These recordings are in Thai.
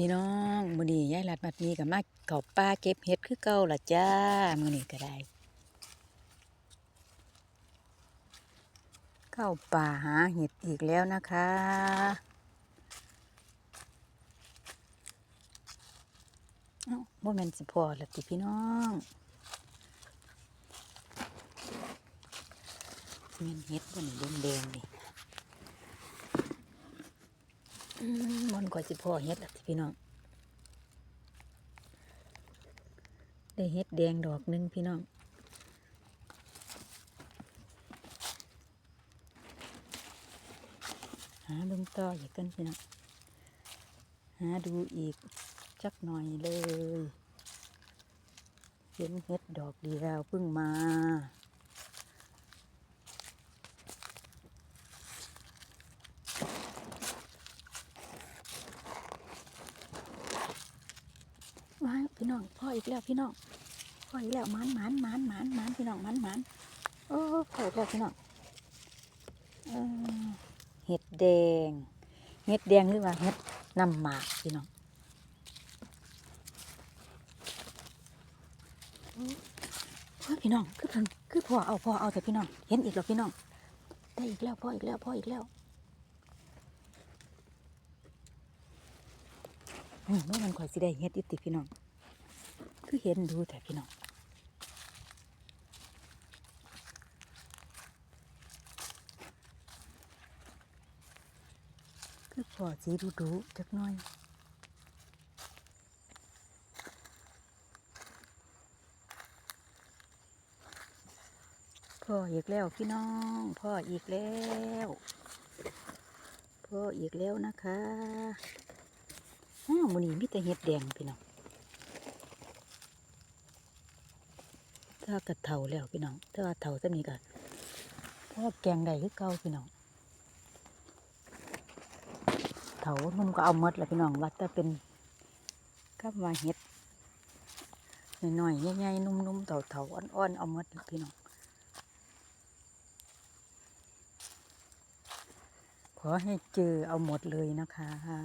พี่น้องมื้อนี้ยายรัดมัดมีกับมาเขาป่าเก็บเห็ดคือเก่าล่ะจ้ามื้อนี้ก็ได้เข้าป่าหาเห็ดอีกแล้วนะคะ เอ้าบ่แม่นสิพอละติพี่น้องแม่นเห็ดบ่นี่แดงๆนี่อื มมันก็สิพอเห็ดละติพี่น้อง ได้เห็ดแดงดอกหนึ่งพี่น้องหาเบิ่งต่ออีกกันพี่น้องหาดูอีกจักหน่อยเลย เห็นเห็ดดอกเดียวเพิ่งมา พี่น้องพ่ออีกแล้วพี่น้องพ่ออีกแล้วมันมันมันมันมันพี่น้องมันมันโอ้พ่ออีกแล้วพี่น้องเห็ดแดง เห็ดแดงหรือว่าเห็ดน้ำหมากพี่น้องเฮ้ยพี่น้องคือเพิ่นคือพ่อเอาพ่อเอาแต่พี่น้องเห็นอีกแล้วพี่น้องได้อีกแล้วพ่ออีกแล้วพ่ออีกแล้วอืมว่ามันข่อยสิได้เห็ดอีติพี่น้อง คือเห็นดูแต่พี่น้องคือพอสีดูดูจักน่อยพ่ออีกแล้วพี่น้อง พ่ออีกแล้ว พ่ออีกแล้วนะคะอ้าวมันนี้มีแต่เห็ดแดงพี่น้อง ถ้ากระเถาแล้วพี่น้องถ้าเถาจะมีกันพ่อแกงใดคือเก่าพี่น้องเถานุ่มก็เอาหมดแล้วพี่น้องวัดแต่เป็นกับว่าเห็ดหน่อยๆใหญ่ๆนุ่มๆเถาๆอ่อนๆเอาหมดพี่น้องขอให้เจอเอาหมดเลยนะคะ อ่า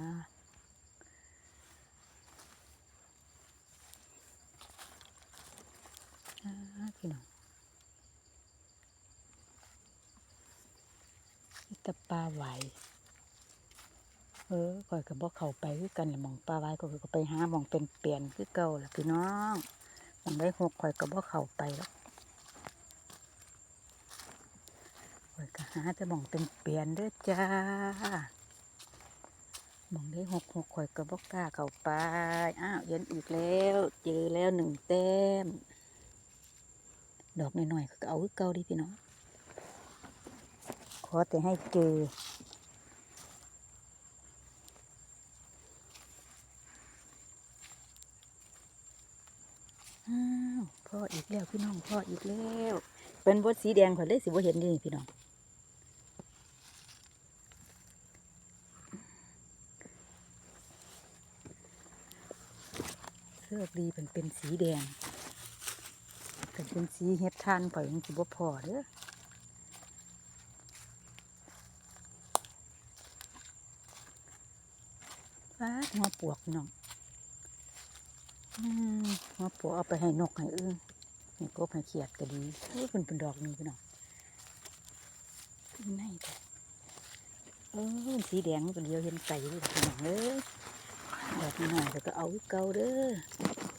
พี่น้องนี่แตะปลาไหวเออก่อยกับบ่เขาไปคือกันแหละมองปลาไหวก็ก็ไปหามองเป็นเปลี่ยนคือเก่าล่ะพี่น้องมองได้หกข่อยกับบ่เขาไปแล้วข่อยก็หาแต่มองเป็นเปลี่ยนเด้อจ้ามองได้หกหกข่อยกับบ่กล้าเข้าไป อ้าวเย็นอีกแล้ว เจอแล้วหนึ่งแต้ม ดอกน้อยๆก็เอาเก่าดิพี่น้อง ขอแต่ให้เจอ อ้าวพ่ออีกแล้วพี่น้องพ่ออีกแล้ว เป็นบดสีแดงข่อยเลยสิบ่เห็นดิพี่น้องเสื้อดีเป็นเป็นสีแดง เป็นเป็นสีเฮ็ดทานข่อยยังสิบ่พอเด้อฟ้าหัวปวกน้องอืมหัวปวกเอาไปให้นกให้อึ้งให้กบให้เขียดก็ดีเฮ้ยเป็นเป็นดอกนี้พี่น้องขึ้นในแต่เออสีแดงก็เดียวเห็นไก่ด้วยพี่น้องเอ้ยดอกน้อยๆก็เอาเก่าเด้อ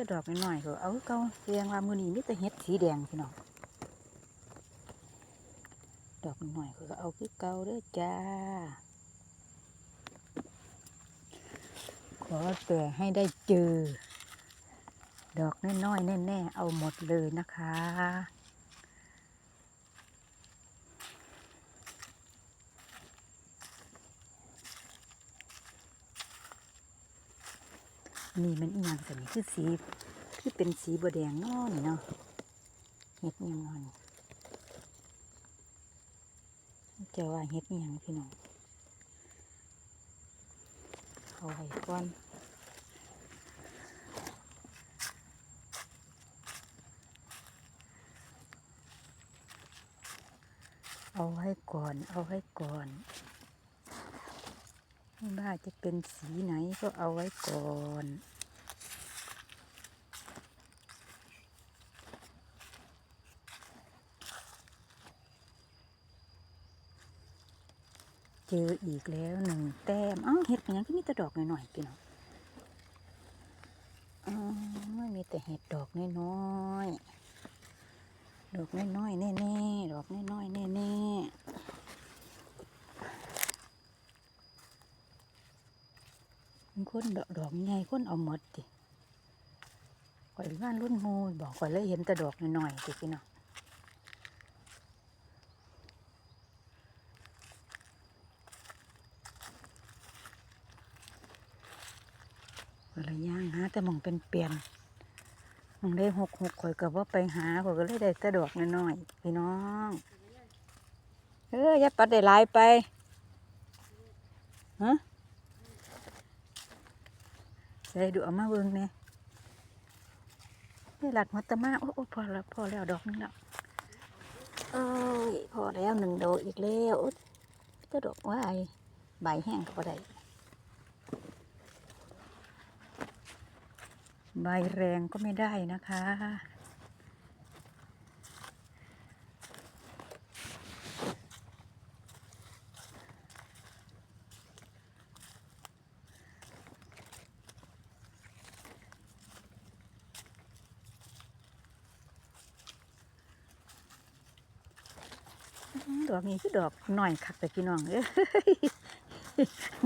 แต่ดอกน้อยๆก็เอาเก่าแสดงว่ามือนี้มีแต่เห็ดสีแดงพี่น้องดอกน้อยๆก็เอาคือเก่าเด้อจ้า ขอแต่ให้ได้เจอ ดอกน้อยๆแน่ๆเอาหมดเลยนะคะ นี่มันอีหยังสันนี่คือสีคือเป็นสีบัวแดงนาะนี่เนาะเห็ดอิหยังนาะนี่เจะว่าเห็ดอิหยังพี่น้องเอาไว้ก่อนเอาไว้ก่อน เอาไว้ก่อน ว่าจะเป็นสีไหนก็เอาไว้ก่อนเจออีกแล้วหนึ่งแต้มอ้าวเห็ดเป็นหยังก็มีแต่ดอกน่อยๆพี่น้องอ๋อมีแต่เห็ดดอกน้อยๆดอกน้อยๆแน่ๆดอกน้อยๆแน่ๆ มันคนดอกดอกใหญ่คนเอาหมดติข่อยว่านรุ่นโมบอกข่อยเลยเห็นแต่ดอกน้อยๆติพี่น้องอะไรย่างหาแต่หมองเป็นเปลี่ยนหมองได้หกหกข่อยกับว่าไปหาข่อยก็เลยได้แต่ดอกน้อยๆพี่น้องเอออย่าปัดได้ลายไปฮะ ใส่ดูเอามาเบิ่งเนี่ยนี่หลักมัตตมาโอ้โอ้พอแล้วพอแล้วดอกนึงแล้วเอ้ยพอแล้วหนึ่งดอกอีกแล้วโอ๊ยจะดอกว่าไอใบแห้งก็บ่ได้ใบแรงก็ไม่ได้นะคะ ดอกนี้คือดอกหน่อยคักแต่พี่น้องเอ้ย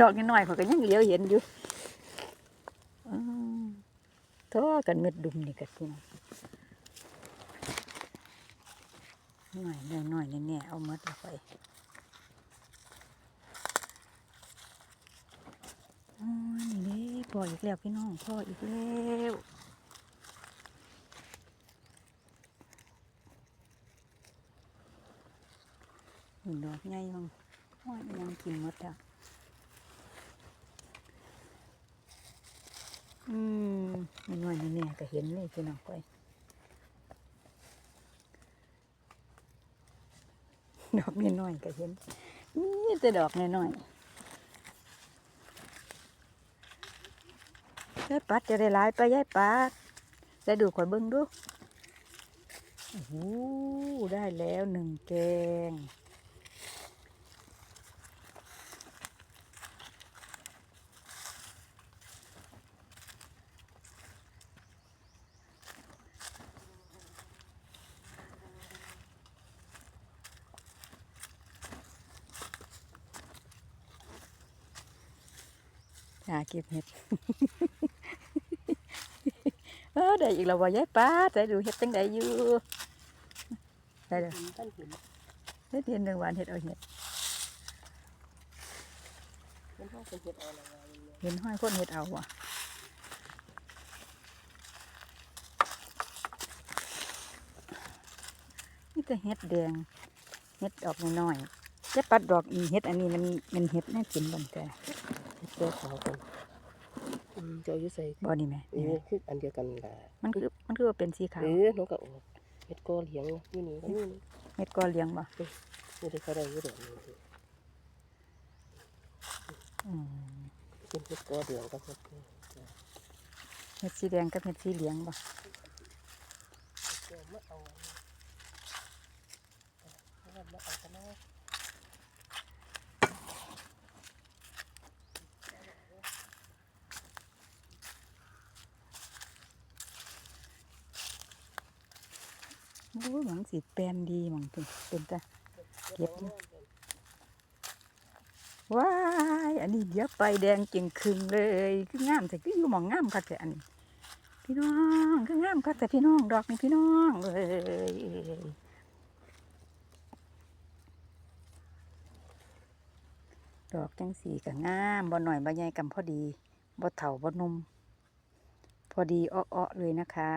ดอกน้อยๆเขาก็ยังเหลียวเห็นอยู่อทอกันเม็ดดุมนี่กันพี่น้องหน่อยหน่อยแน่ๆเอาหมดเอาไปอ๋อนี่เด้พออีกแล้วพี่น้องพออีกแล้ว นี่ดอกใหญ่ยังห้อยยังกินหมดอะอืมมันน้อยนี่เนี่ยก็เห็นเลยพี่น้องก้อยดอกนี่น้อยก็เห็นนี่แต่ดอกน้อยๆยายปัดจะได้หลายไปยายปัดได้ดูข่อยเบิ้งดูโอ้โหได้แล้วหนึ่งแกงาเก็บเห็ดเออได้อีกแล้วว่ายายป้าได้ดูเห็ดจังไดอยู่ได้เด้อเห็นเดเห็ดหนึ่งวันเห็ดเอาเห็ดเป็นห้องเป็นเห็ดเอาเห็นห้อยคนเห็ดเอาว่ะนี่แต่เห็ดแดงเห็ดดอกน้อยๆจะปัดดอกอีเห็ดอันนี้มันมันเห็ดแน่กินบันแต่ เจ้าขาวกันอืมเจ้าอยู่ใส่บ่นี่แหม่เออคืออันเดียวกันล่ะมันคือมันคือว่าเป็นสีขาวเออน้องก็ออกเห็ดกอเหลียงนี่นี่ก็นี่นี่เห็ดกอเลี้ยงบ่นี่ได้เขาได้อยู่ดอกนี้สิอืมเป็นเห็ดกอเหลียงกับเห็ดนี่จ้ะเห็ดสีแดงกับเห็ดสีเหลืองบ่เจ้ามาเอาเอามาเอากันนะ โอ้ยหวังสีแปนดีหวังเป็นเป็นตาเก็บว้ายอันนี้เดี๋ยวไปแดงจึงคึงเลยคืองามแต่คือยู่หมองงามคักแต่อันนี้พี่น้องคืองามคักแต่พี่น้องดอกนี่พี่น้องเอ้ยดอกจังสีก็งามบ่หน่อยบ่ใหญ่กำพอดีบ่เฒ่าบ่นุ่มพอดีอ้อๆเลยนะคะ